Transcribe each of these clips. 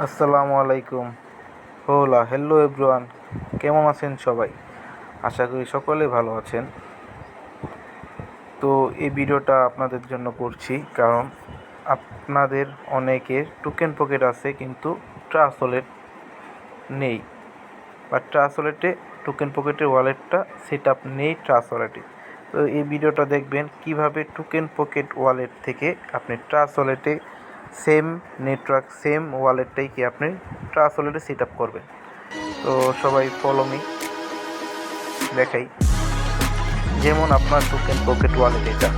আসসালামু আলাইকুম। হোলা hello everyone কেমন আছেন সবাই? আশা করি সকলে ভালো আছেন। তো এই ভিডিওটা আপনাদের জন্য করছি, কারণ আপনাদের অনেকের টোকেন পকেট আছে, কিন্তু ট্রান্সলেট নেই। বা ট্রান্সলেটে টোকেন পকেটের ওয়ালেটটা সেট আপ নেই ট্রান্সলেটে তো এই ভিডিওটা দেখবেন কীভাবে টোকেন পকেট ওয়ালেট থেকে আপনি ট্রান্সলেটে সেম নেটওয়ার্ক, সেম ওয়ালেটটাই কি আপনি ট্রাস্ট ওয়ালেটে সেট আপ করবেন। তো সবাই ফলো মি দেখাই। যেমন আপনার টোকেন পকেট ওয়ালেট এটা।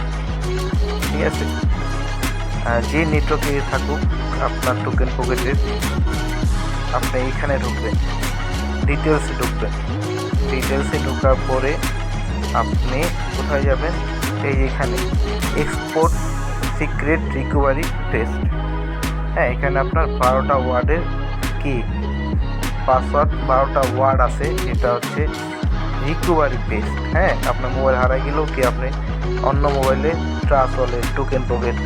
ঠিক আছে? যে নেটওয়ার্কে থাকুক, আপনার টোকেন পকেটের আপনি এইখানে ঢুকবেন। ডিটেলসে ঢুকবেন। ডিটেলসে ঢোকার পরে আপনি কোথায় যাবেন? এই এখানে এক্সপোর্ট সিক্রেট রিকভারি টেস্ট হ্যাঁ এখানে আপনার বারোটা ওয়ার্ডের কি? পাসওয়ার্ড বারোটা ওয়ার্ড আছে যেটা হচ্ছে রিকভারি পেস্ট হ্যাঁ আপনার মোবাইল হারাই গেলেও কি আপনি অন্য মোবাইলে ট্রাস ওয়ালেট টোকেন পকেট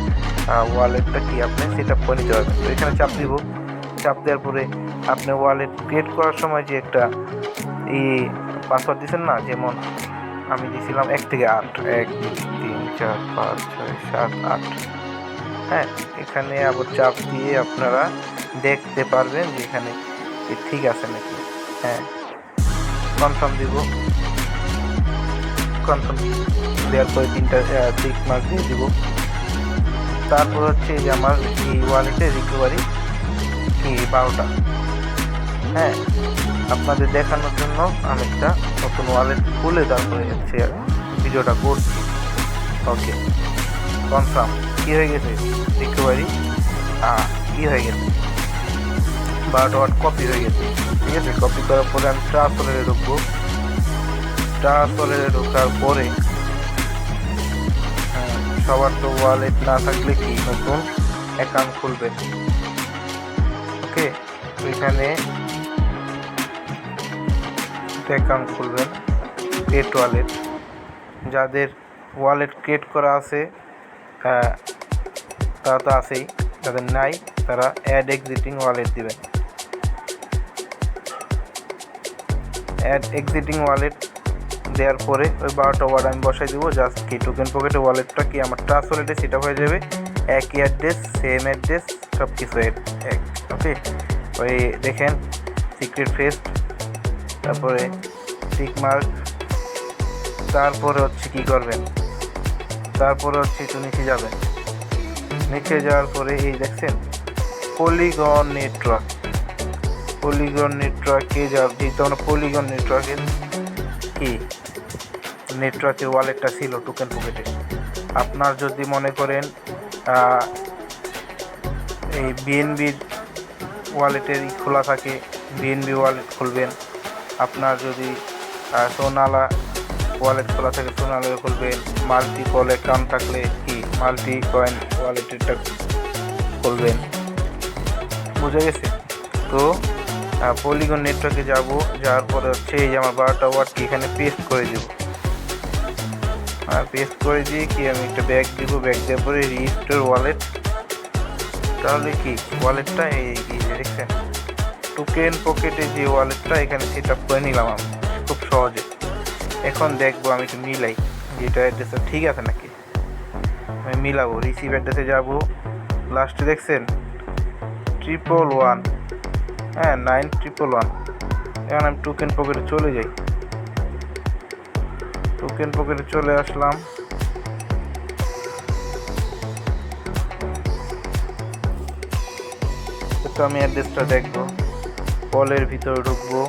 ওয়ালেটটা কি আপনি সেট আপ করে নিতে পারবেন। তো এখানে চাপ দিব। চাপ দেওয়ার পরে আপনি ওয়ালেট ক্রিয়েট করার সময় যে একটা এই পাসওয়ার্ড দিয়েছেন না, যেমন আমি দিয়েছিলাম এক থেকে আট। এক, দুই, তিন, চার, পাঁচ, ছয়, সাত, আট। হ্যাঁ এখানে আবার চাপ দিয়ে আপনারা দেখতে পারবেন যে এখানে ঠিক আছে নাকি। হ্যাঁ কনফার্ম দিব। কনফার্ম দেওয়ার পরে তিনটা টিক মার্ক দিয়ে দিব। তারপর হচ্ছে যে আমার এই ওয়ালেটে রিকভারি বারোটা। হ্যাঁ আপনাদের দেখানোর জন্য আমি একটা নতুন ওয়ালেট খুলে তারপরে হচ্ছে ভিডিওটা করছি। ওকে কনফার্ম কী হয়ে গেছে? দেখতে পারি রিকভারি কী হয়ে গেছে? বারোটা ওয়াট কপি হয়ে গেছে? ঠিক আছে কপি করার পরে আমি ট্রান্সফারে ঢুকবো। ট্রান্সফারে ঢোকার পরে হ্যাঁ, সবার তো ওয়ালেট না থাকলে কি নতুন অ্যাকাউন্ট খুলবে? ওকে এখানে অ্যাকাউন্ট খুলবেন পেট ওয়ালেট যাদের ওয়ালেট ক্রিয়েট করা আছে তারা তো আছেই। যাদের নাই, তারা অ্যাড এক্সিটিং ওয়ালেট দিবেন। অ্যাড এক্সিটিং ওয়ালেট দেওয়ার পরে ওই বারোটা ওয়ার্ড আমি বসাই দেবো জাস্ট কি টোকেন পকেটে ওয়ালেটটা কি আমার ট্রান্স ওয়ালেটে সেটা হয়ে যাবে, একই অ্যাড্রেস সেম অ্যাড্রেস সব কিছু এক ওকে ওই দেখেন সিক্রেট ফেস্ট তারপরে টিক মার্ক তারপরে হচ্ছে কি করবেন? তারপরে হচ্ছে একটু নিচে যাবেন। নিচে যাওয়ার পরে এই দেখছেন পলিগন নেটওয়ার্ক পলিগন নেটওয়ার্কে যা যেহেতু পলিগন নেটওয়ার্কের কি? নেটওয়ার্কের ওয়ালেটটা ছিল টোকেন পকেটে আপনার যদি মনে করেন এই বিএনবির ওয়ালেটের খোলা থাকে বিএনবি ওয়ালেট খুলবেন। আপনার যদি সোনালা ওয়ালেট খোলা থাকে, সোনালা খুলবেন। মাল্টি কল অ্যাকাউন্ট থাকলে কি? মাল্টি কয়েন ওয়ালেটেরটা খুলবেন। বুঝে গেছে? তো পলিগন নেটওয়ার্কে যাব, যাওয়ার পরে হচ্ছে এই যে আমার বারোটা ওয়ার্ডকে এখানে পেস্ট করে দেব। পেস্ট করে দিয়ে কি আমি একটা ব্যাগ দিব ব্যাগ দেওয়ার পরে রিজিস্টার ওয়ালেট তাহলে কি? ওয়ালেটটা এই দেখছেন? টোকেন পকেটে যে ওয়ালেটটা এখানে সেট আপ করে নিলাম আমি, খুব সহজে। এখন দেখব আমি একটু মিলাই, যে এটা অ্যাড্রেসটা ঠিক আছে নাকি? আমি মিলাবো রিসিভ অ্যাড্রেসে যাব। লাস্টে দেখছেন ট্রিপল ওয়ান হ্যাঁ নাইন ট্রিপল ওয়ান এখন আমি টোকেন পকেটে চলে যাই। টোকেন পকেটে চলে আসলাম। আমি অ্যাড্রেসটা দেখব। কলের ভিতরে ঢুকবো।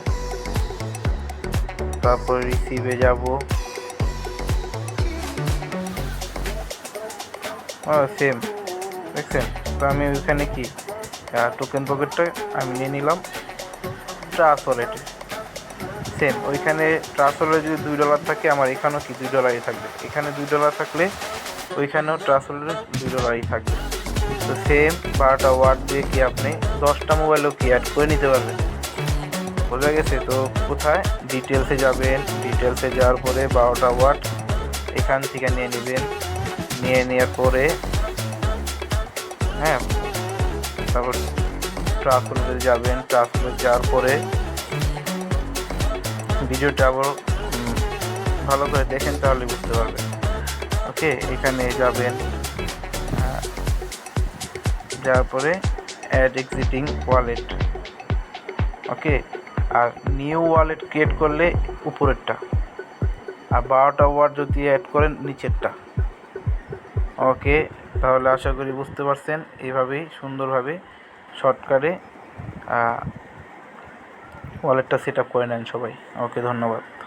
তারপর রিসিভে যাব। সেম দেখছেন? তো আমি ওইখানে কি? টোকেন পকেটটা আমি নিয়ে নিলাম। ট্রাস ওয়ালেটে সেম ওইখানে ট্রাস ওয়ালেটে যদি দুই ডলার থাকে, আমার এখানেও কি দুই ডলারই থাকবে? এখানে দুই ডলার থাকলে ওইখানেও ট্রাস ওয়ালেটে দুই ডলারই থাকবে। তো সেম বারোটা ওয়ার্ড দিয়ে কি আপনি দশটা মোবাইলও কি অ্যাড করে নিতে পারবেন? বোঝা গেছে তো কোথায়? ডিটেলসে যাবেন। ডিটেলসে যাওয়ার পরে বারোটা ওয়াট এখান থেকে নিয়ে নেবেন। নিয়ে নেওয়ার পরে হ্যাঁ তারপর ট্রান্সফারে যাবেন। ট্রান্সফারে যাওয়ার পরে ভিডিওটা আবার ভালো করে দেখেন তাহলে বুঝতে পারবেন। ওকে এখানে যাবেন। আহ, যাওয়ার পরে অ্যাড এক্সিটিং ওয়ালেট ওকে আর নিউ ওয়ালেট ক্রিয়েট করলে উপরেরটা। আর বারোটা ওয়ার্ড যদি অ্যাড করেন, নিচেরটা। ওকে, তাহলে আশা করি বুঝতে পারছেন। এভাবেই সুন্দরভাবে শর্টকাটে ওয়ালেটটা সেট আপ করে নেন সবাই। ওকে, ধন্যবাদ।